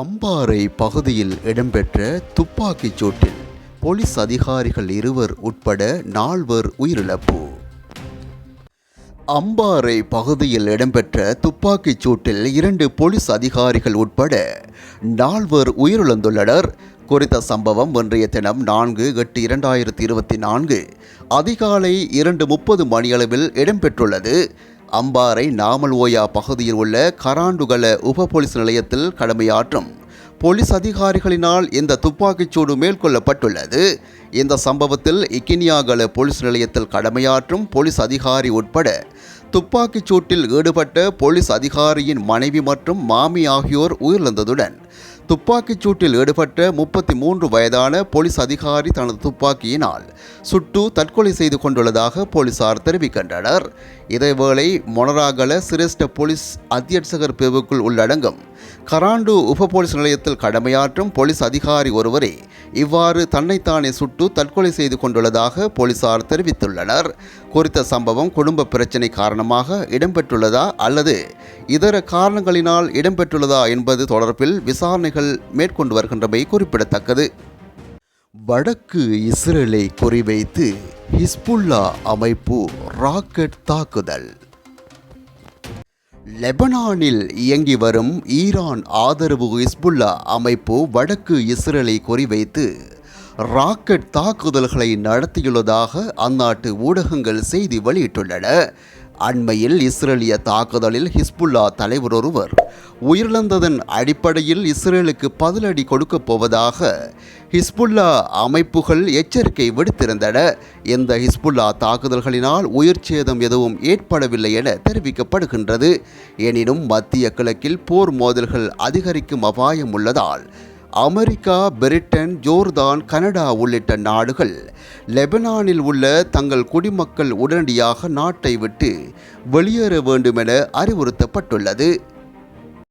அம்பாறை பகுதியில் இடம்பெற்ற துப்பாக்கிச் சூட்டில் போலீஸ் அதிகாரிகள் இருவர் உட்பட நால்வர் உயிரிழப்பு. அம்பாறை பகுதியில் இடம்பெற்ற துப்பாக்கிச் சூட்டில் இரண்டு போலீஸ் அதிகாரிகள் உட்பட நால்வர் உயிரிழந்துள்ளனர். குறித்த சம்பவம் இன்றைய தினம் நான்கு எட்டு இரண்டாயிரத்தி இருபத்தி நான்கு அதிகாலை இரண்டு முப்பது மணியளவில் இடம்பெற்றுள்ளது. அம்பாறை நாமல் ஓயா பகுதியில் உள்ள கராண்டுகல உப போலீஸ் நிலையத்தில் கடமையாற்றும் போலீஸ் அதிகாரிகளினால் இந்த துப்பாக்கிச்சூடு மேற்கொள்ளப்பட்டுள்ளது. இந்த சம்பவத்தில் இக்கினியாகல போலீஸ் நிலையத்தில் கடமையாற்றும் போலீஸ் அதிகாரி உட்பட துப்பாக்கிச் சூட்டில் ஈடுபட்ட போலீஸ் அதிகாரியின் மனைவி மற்றும் மாமி ஆகியோர் உயிரிழந்ததுடன் துப்பாக்கிச் சூட்டில் ஈடுபட்ட முப்பத்தி மூன்று வயதான போலீஸ் அதிகாரி தனது துப்பாக்கியினால் சுட்டு தற்கொலை செய்து கொண்டுள்ளதாக போலீசார் தெரிவிக்கின்றனர். இதேவேளை மொனராகல சிரேஷ்ட போலீஸ் அத்தியட்சகர் பிரிவுக்குள் உள்ளடங்கும் கராண்டு உப போலீஸ் நிலையத்தில் கடமையாற்றும் போலீஸ் அதிகாரி ஒருவரே இவ்வாறு தன்னைத்தானே சுட்டு தற்கொலை செய்து கொண்டுள்ளதாக போலீசார் தெரிவித்துள்ளனர். குறித்த சம்பவம் குடும்ப பிரச்சினை காரணமாக இடம்பெற்றுள்ளதா அல்லது இதர காரணங்களினால் இடம்பெற்றுள்ளதா என்பது தொடர்பில் விசாரணை விசாரணைகள் மேற்கொண்டு வருகின்றமை குறிப்பிடத்தக்கது. வடக்கு இஸ்ரேலை குறிவைத்து ஹிஸ்புல்லா அமைப்பு ராக்கெட் தாக்குதல். லெபனானில் இயங்கி வரும் ஈரான் ஆதரவு ஹிஸ்புல்லா அமைப்பு வடக்கு இஸ்ரேலை குறிவைத்து ராக்கெட் தாக்குதல்களை நடத்தியுள்ளதாக அந்நாட்டு ஊடகங்கள் செய்தி வெளியிட்டுள்ளன. அண்மையில் இஸ்ரேலிய தாக்குதலில் ஹிஸ்புல்லா தலைவர் ஒருவர் உயிரிழந்ததன் அடிப்படையில் இஸ்ரேலுக்கு பதிலடி கொடுக்கப் போவதாக ஹிஸ்புல்லா அமைப்புகள் எச்சரிக்கை விடுத்திருந்தன. இந்த ஹிஸ்புல்லா தாக்குதல்களினால் உயிர் சேதம் எதுவும் ஏற்படவில்லை என தெரிவிக்கப்படுகின்றது. எனினும் மத்திய கிழக்கில் போர் மோதல்கள் அதிகரிக்கும் அபாயம் உள்ளதால் அமெரிக்கா பிரிட்டன் ஜோர்தான் கனடா உள்ளிட்ட நாடுகள் லெபனானில் உள்ள தங்கள் குடிமக்கள் உடனடியாக நாட்டை விட்டு வெளியேற வேண்டுமென அறிவுறுத்தப்பட்டுள்ளது.